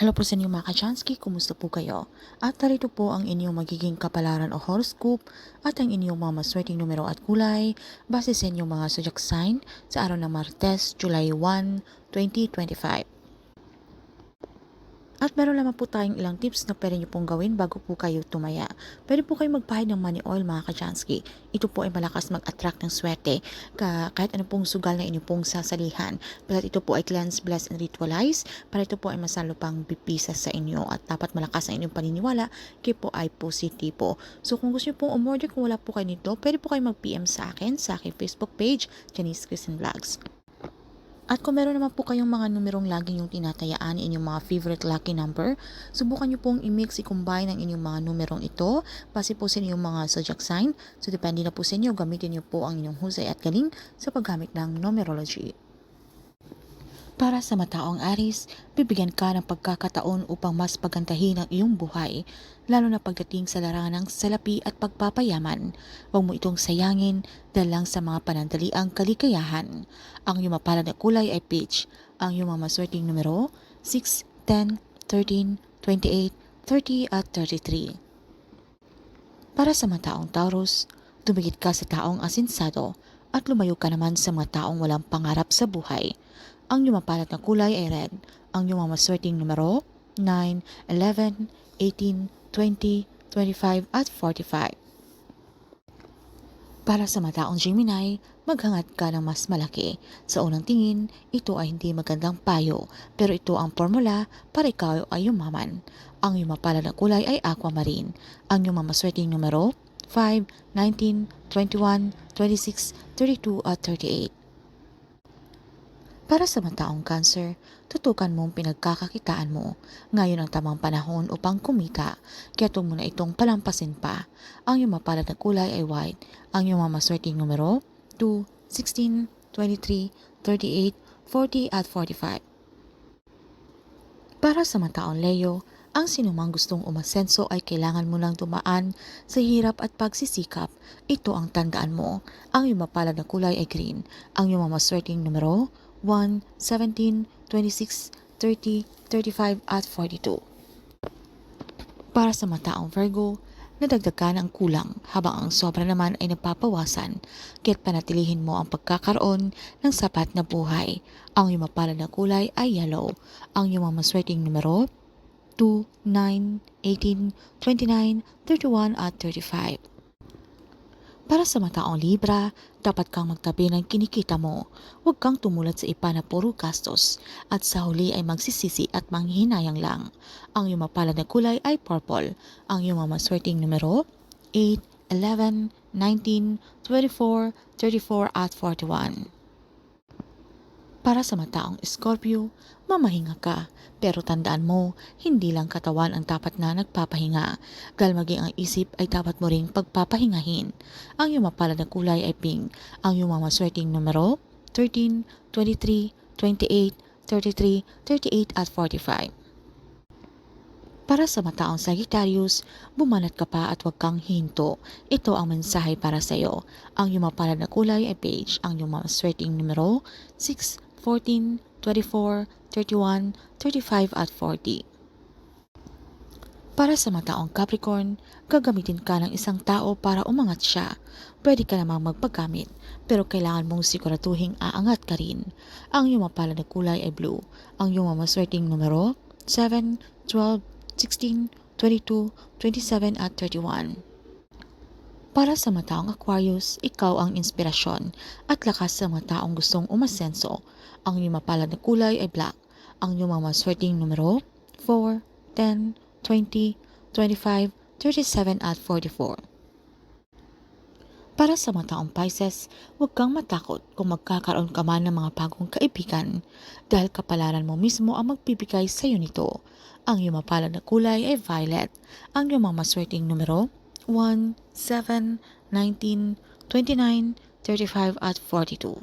Hello po sa inyo mga kachansky, kumusta po kayo? At narito po ang inyong magiging kapalaran o horoscope at ang inyong mga maswerteng numero at kulay base sa inyong mga zodiac sign sa araw ng Martes, July 1, 2025. At meron naman po tayong ilang tips na pwede nyo pong gawin bago po kayo tumaya. Pwede po kayo magpahid ng money oil mga kachansky. Ito po ay malakas mag-attract ng swerte ka, kahit ano pong sugal na inyo pong sasalihan. But ito po ay cleanse, bless, and ritualize para ito po ay masalo pang bipisa sa inyo at dapat malakas ang inyong paniniwala kaya po ay positibo. So kung gusto nyo pong umorder kung wala po kayo nito, pwede po kayo mag-PM sa akin sa aking Facebook page, Janice Christian Vlogs. At kung meron naman po kayong mga numerong lagi yung tinatayaan inyong mga favorite lucky number, subukan nyo pong i-mix, i-combine ang inyong mga numerong ito base po sa inyong mga zodiac sign. So depende na po sa inyo, gamitin nyo po ang inyong husay at galing sa paggamit ng numerology. Para sa mataong Aris, bibigyan ka ng pagkakataon upang mas pagandahin ang iyong buhay, lalo na pagdating sa larangan ng salapi at pagpapayaman. Huwag mo itong sayangin dahil lang sa mga panandaliang kalikayahan. Ang iyong mapalad na kulay ay peach. Ang iyong mga maswerteng numero, 6, 10, 13, 28, 30 at 33. Para sa mga taong Taurus, tumigit ka sa taong asinsado at lumayo ka naman sa mga taong walang pangarap sa buhay. Ang iyong mapalat na kulay ay red. Ang iyong mga maswerteng numero, 9, 11, 18, 20, 25 at 45. Para sa mataong Gemini, maghangat ka ng mas malaki. Sa unang tingin, ito ay hindi magandang payo, pero ito ang formula para ikaw ay yumaman. Ang iyong mapalad na kulay ay aquamarine. Ang iyong mamaswerteng numero, 5, 19, 21, 26, 32 at 38. Para sa mataong cancer, tutukan mong pinagkakakitaan mo. Ngayon ang tamang panahon upang kumita, kaya mo na itong palampasin pa. Ang iyong mapalad na kulay ay white. Ang iyong mamaswerteng numero, 2, 16, 23, 38, 40 at 45. Para sa mataong Leo, ang sinumang gustong umasenso ay kailangan mo lang dumaan sa hirap at pagsisikap. Ito ang tandaan mo. Ang iyong mapalad na kulay ay green. Ang iyong mamaswerteng numero, 1, 17, 26, 30, 35 at 42. Para sa mataong Virgo, nadagdagan ang kulang habang ang sobra naman ay napapawasan kaya't panatilihin mo ang pagkakaroon ng sapat na buhay. Ang iyong mapalad na kulay ay yellow. Ang iyong mamaswerteng numero 2, 9, 18, 29, 31 at 35. Para sa mataong Libra, dapat kang magtabi ng kinikita mo. Huwag kang tumulat sa ipa na puro gastos at sa huli ay magsisisi at manghihinayang lang. Ang iyong mapalad na kulay ay purple. Ang iyong mamaswerteng numero 8, 11, 19, 24, 34 at 41. Para sa mataong Scorpio, mamahinga ka. Pero tandaan mo, hindi lang katawan ang dapat na nagpapahinga. Dahil maging ang isip ay dapat mo ring pagpapahingahin. Ang iyong mapalad na kulay ay pink. Ang iyong mamaswerteng numero, 13, 23, 28, 33, 38 at 45. Para sa mataong Sagittarius, bumanat ka pa at huwag kang hinto. Ito ang mensahe para sa iyo. Ang iyong mapalad na kulay ay beige. Ang iyong maswerteng numero, 6, 14, 24, 31, 35 at 40. Para sa mataong Capricorn, gagamitin ka ng isang tao para umangat siya. Pwede ka namang magpagamit, pero kailangan mong siguraduhin aangat ka rin. Ang iyong mapalad na kulay ay blue. Ang iyong mamaswerteng numero, 7, 12, 16, 22, 27 at 31. Para sa mataong Aquarius, ikaw ang inspirasyon at lakas sa mga taong gustong umasenso. Ang iyong mapalad na kulay ay black. Ang iyong mga maswerteng numero, 4, 10, 20, 25, 37 at 44. Para sa mga taong Pisces, huwag kang matakot kung magkakaroon ka man ng mga bagong kaibigan dahil kapalaran mo mismo ang magbibigay sa iyo nito. Ang iyong mapalad na kulay ay violet. Ang iyong mga maswerteng numero, 1, 7, 19, 29, 35 at 42.